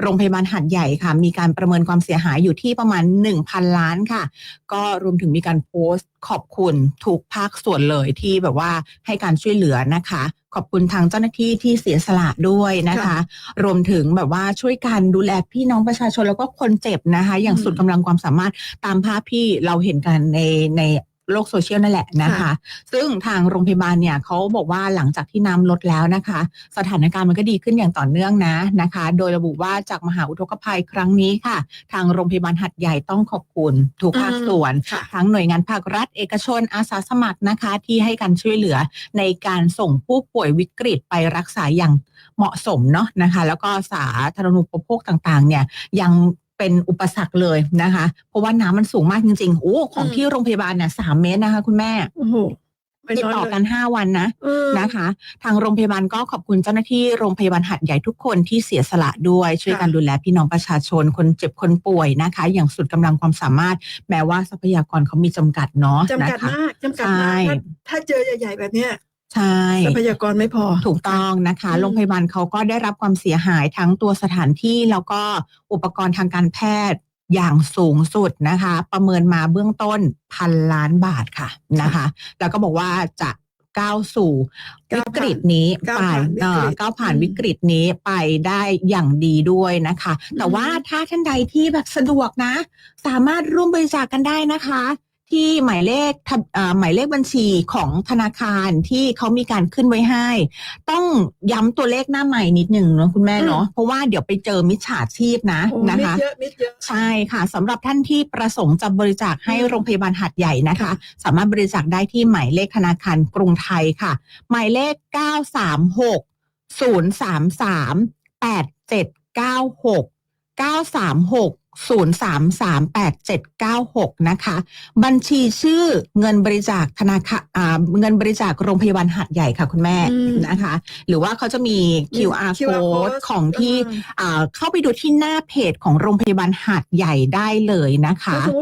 โรงพยาบาลหัดใหญ่ค่ะ มีการประเมินความเสียหายอยู่ที่ประมาณ 1,000 ล้านค่ะ ก็รวมถึงมีการโพสต์ ขอบคุณทุกภาคส่วนเลยที่แบบว่าให้การช่วยเหลือนะคะ ขอบคุณทางเจ้าหน้าที่ที่เสียสละด้วยนะคะค่ะรวมถึงแบบว่าช่วยกันดูแลพี่น้องประชาชนแล้วก็คนเจ็บนะคะ อย่างอืมสุดกำลังความสามารถตามภาพที่เราเห็นกันในใน โลกโซเชียลนั่นแหละนะคะค่ะซึ่งทางโรงพยาบาลเนี่ยเขาบอกว่าหลังจากที่น้ำลดแล้วนะคะ สถานการณ์มันก็ดีขึ้นอย่างต่อเนื่องนะนะคะ โดยระบุว่าจากมหาอุทกภัยครั้งนี้ค่ะ ทางโรงพยาบาลหัดใหญ่ต้องขอบคุณทุกภาคอืมส่วนค่ะทั้งหน่วยงานภาครัฐ เอกชนอาสาสมัครนะคะ ที่ให้การช่วยเหลือในการส่งผู้ป่วยวิกฤตไปรักษาอย่างเหมาะสมเนาะนะคะ แล้วก็สาธารณูปโภคต่างๆ เนี่ยยัง เป็นอุปสรรคเลยนะคะ เพราะว่าน้ำมันสูงมากจริง ๆ โอ้ ของอืมที่โรงพยาบาลเนี่ยสามเมตรนะคะ คุณแม่โอ้โหไม่ติดน้อยต่อเลยกันห้าวันนะเออนะคะ ทางโรงพยาบาลก็ขอบคุณเจ้าหน้าที่โรงพยาบาลหัดใหญ่ทุกคนที่เสียสละด้วย ช่วยกันดูแลพี่น้องประชาชน คนเจ็บคนป่วยนะคะ อย่างสุดกำลังความสามารถ แม้ว่าทรัพยากรเขามีจำกัดเนาะจำกัดนะคะมากจำกัดใช่มากถ้าถ้าเจอใหญ่ๆแบบเนี้ย ใช่ ทรัพยากรไม่พอ ถูกต้องนะคะ อืม โรงพยาบาลเขาก็ได้รับความเสียหายทั้งตัวสถานที่แล้วก็อุปกรณ์ทางการแพทย์อย่างสูงสุดนะคะ ประเมินมาเบื้องต้นพันล้านบาทค่ะนะคะ แล้วก็บอกว่าจะก้าวสู่วิก้าวกผ่านฤตนี้ก้าวไปผ่านวิกฤตเอ่อก้าวผ่านอืม วิกฤตนี้ไปได้อย่างดีด้วยนะคะ แต่ว่าถ้าท่านใดที่แบบสะดวกนะ สามารถร่วมบริจาคกันได้นะคะ ที่หมายเลขทะเอ่อหมายเลขบัญชีของธนาคารที่เขามีการขึ้นไว้ให้ ต้องย้ำตัวเลขหน้าใหม่นิดหนึ่งเนาะคุณแม่เนาะเพราะว่าเดี๋ยวไปเจอมิจฉาชีพนะโอ้นะมิดคะเยอะมิดเยอะใช่ค่ะสำหรับท่านที่ประสงค์จะบริจาคให้อืมโรงพยาบาลหัดใหญ่นะคะค่ะสามารถบริจาคได้ที่หมายเลขธนาคารกรุงไทยค่ะ หมายเลข 936 033 8796 936 033 8796นะคะ บัญชีชื่อเงินบริจาคธนาคารอ่าเงินบริจาคโรงพยาบาลหัดใหญ่ค่ะคุณแม่อืมนะคะ หรือว่าเขาจะมี QR QR code code ของที่อืมอ่าเข้าไปดูที่หน้าเพจของโรงพยาบาลหาดใหญ่ได้เลยนะคะถ้าสมมติ